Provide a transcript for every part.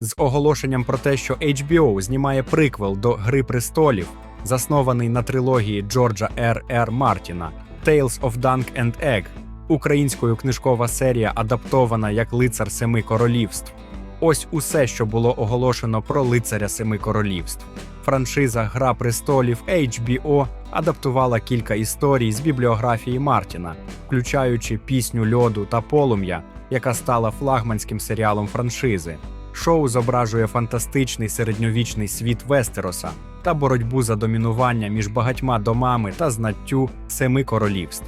з оголошенням про те, що HBO знімає приквел до Гри престолів, заснований на трилогії Джорджа Р. Р. Мартіна Tales of Dunk and Egg, українською книжкова серія, адаптована як Лицар Семи Королівств. Ось усе, що було оголошено про лицаря Семи Королівств. Франшиза Гра престолів HBO адаптувала кілька історій з бібліографії Мартіна, включаючи пісню льоду та полум'я, яка стала флагманським серіалом франшизи. Шоу зображує фантастичний середньовічний світ Вестероса та боротьбу за домінування між багатьма домами та знаттю семи королівств.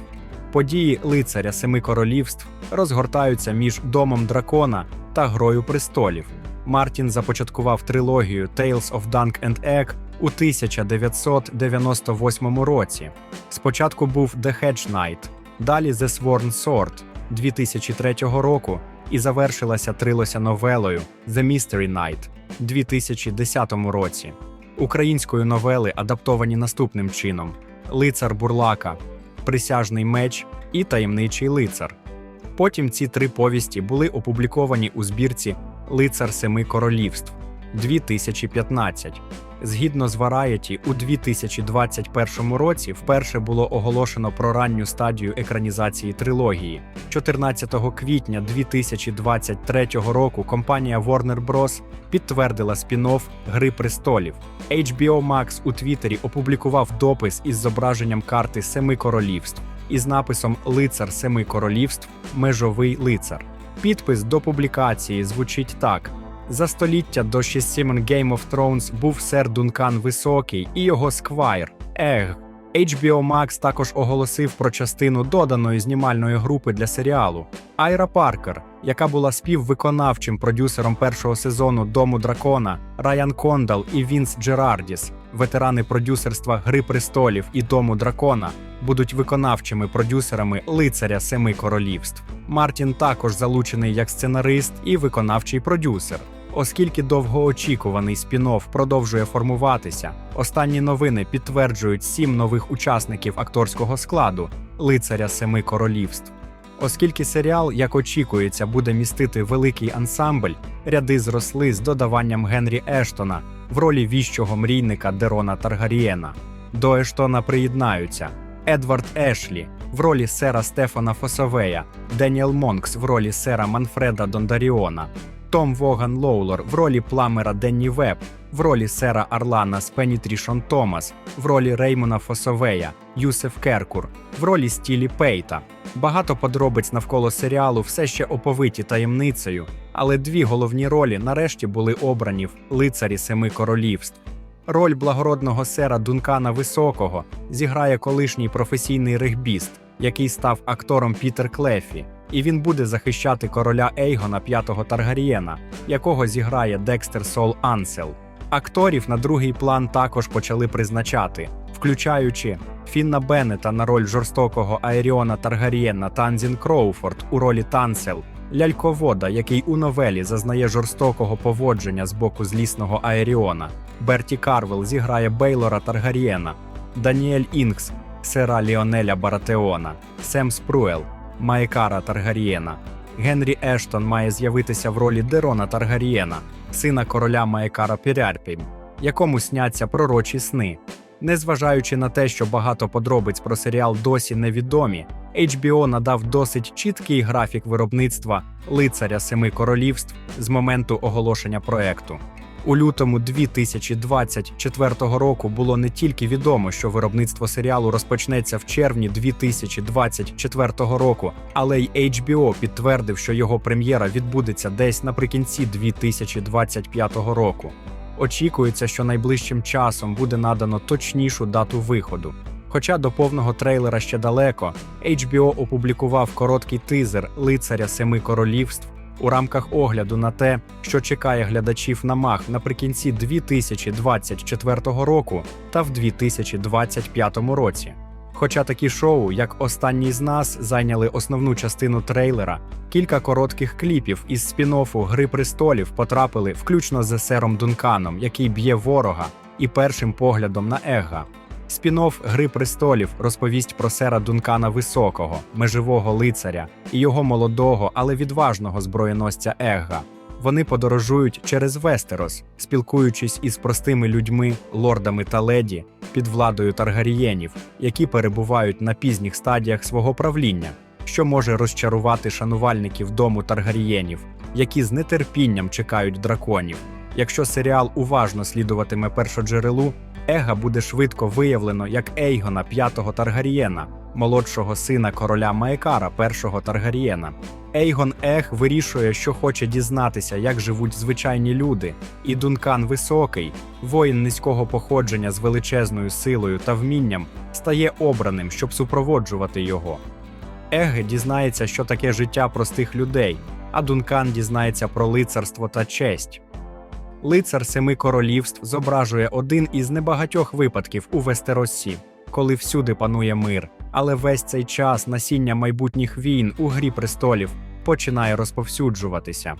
Події лицаря семи королівств розгортаються між домом дракона та грою престолів. Мартін започаткував трилогію Tales of Dunk and Egg у 1998 році. Спочатку був The Hedge Knight, далі The Sworn Sword 2003 року і завершилася трилося новелою The Mystery Knight 2010 році. Українською новели адаптовані наступним чином: Лицар Бурлака, Присяжний меч і Таємничий лицар. Потім ці три повісті були опубліковані у збірці Лицар Семи Королівств 2015. Згідно з Variety, у 2021 році вперше було оголошено про ранню стадію екранізації трилогії. 14 квітня 2023 року компанія Warner Bros. підтвердила спін-офф Гри престолів. HBO Max у Твіттері опублікував допис із зображенням карти Семи Королівств із написом Лицар Семи Королівств Межовий лицар. Підпис до публікації звучить так. За століття до Сімен Game of Thrones був сер Дункан Високий і його сквайр Ег. HBO Max також оголосив про частину доданої знімальної групи для серіалу Айра Паркер, яка була співвиконавчим продюсером першого сезону Дому Дракона, Райан Кондал і Вінс Джерардіс, ветерани продюсерства Гри престолів і Дому Дракона, будуть виконавчими продюсерами Лицаря Семи Королівств. Мартін також залучений як сценарист і виконавчий продюсер. Оскільки довгоочікуваний спін-офф продовжує формуватися, останні новини підтверджують сім нових учасників акторського складу Лицаря Семи Королівств. Оскільки серіал, як очікується, буде містити великий ансамбль, ряди зросли з додаванням Генрі Ештона в ролі віщого мрійника Дерона Таргарієна. До Ештона приєднаються. Едвард Ешлі в ролі сера Стефана Фосовея, Деніел Монкс в ролі сера Манфреда Дондаріона, Том Воган Лоулор в ролі пламера Денні Веб, в ролі сера Арлана Спенітрішон Томас, в ролі Реймона Фосовея, Юсеф Керкур, в ролі Стілі Пейта. Багато подробиць навколо серіалу все ще оповиті таємницею, але дві головні ролі нарешті були обрані в лицарі Семи Королівств. Роль благородного сера Дункана Високого зіграє колишній професійний регбіст, який став актором Пітер Клефі, і він буде захищати короля Ейгона п'ятого Таргарієна, якого зіграє Декстер Сол Ансел. Акторів на другий план також почали призначати, включаючи Фінна Беннета на роль жорстокого Аеріона Таргарієна Танзін Кроуфорд у ролі Тансел, ляльковода, який у новелі зазнає жорстокого поводження з боку злісного Аеріона. Берті Карвел зіграє Бейлора Таргарієна, Даніель Інкс, сера Ліонеля Баратеона, Сем Спруел, Маекара Таргарієна. Генрі Ештон має з'явитися в ролі Дерона Таргарієна, сина короля Маекара Пірярпі, якому сняться пророчі сни. Незважаючи на те, що багато подробиць про серіал досі невідомі, HBO надав досить чіткий графік виробництва лицаря Семи Королівств з моменту оголошення проекту. У лютому 2024 року було не тільки відомо, що виробництво серіалу розпочнеться в червні 2024 року, але й HBO підтвердив, що його прем'єра відбудеться десь наприкінці 2025 року. Очікується, що найближчим часом буде надано точнішу дату виходу. Хоча до повного трейлера ще далеко, HBO опублікував короткий тизер лицаря Семи Королівств у рамках огляду на те, що чекає глядачів на мах наприкінці 2024 року та в 2025 році. Хоча такі шоу, як Останній з нас, зайняли основну частину трейлера, кілька коротких кліпів із спін-оффу Гри престолів потрапили включно з сером Дунканом, який б'є ворога, і першим поглядом на Ега. Спін-офф Гри престолів розповість про сера Дункана Високого, меживого лицаря і його молодого, але відважного зброєносця Егга. Вони подорожують через Вестерос, спілкуючись із простими людьми, лордами та леді під владою таргарієнів, які перебувають на пізніх стадіях свого правління, що може розчарувати шанувальників дому таргарієнів, які з нетерпінням чекають драконів. Якщо серіал уважно слідуватиме першоджерелу, Ега буде швидко виявлено як Ейгона п'ятого Таргарієна, молодшого сина короля Маекара першого Таргарієна. Ейгон Ег вирішує, що хоче дізнатися, як живуть звичайні люди, і Дункан Високий, воїн низького походження з величезною силою та вмінням, стає обраним, щоб супроводжувати його. Ег дізнається, що таке життя простих людей, а Дункан дізнається про лицарство та честь. Лицар Семи Королівств зображує один із небагатьох випадків у Вестеросі, коли всюди панує мир, але весь цей час насіння майбутніх війн у грі престолів починає розповсюджуватися.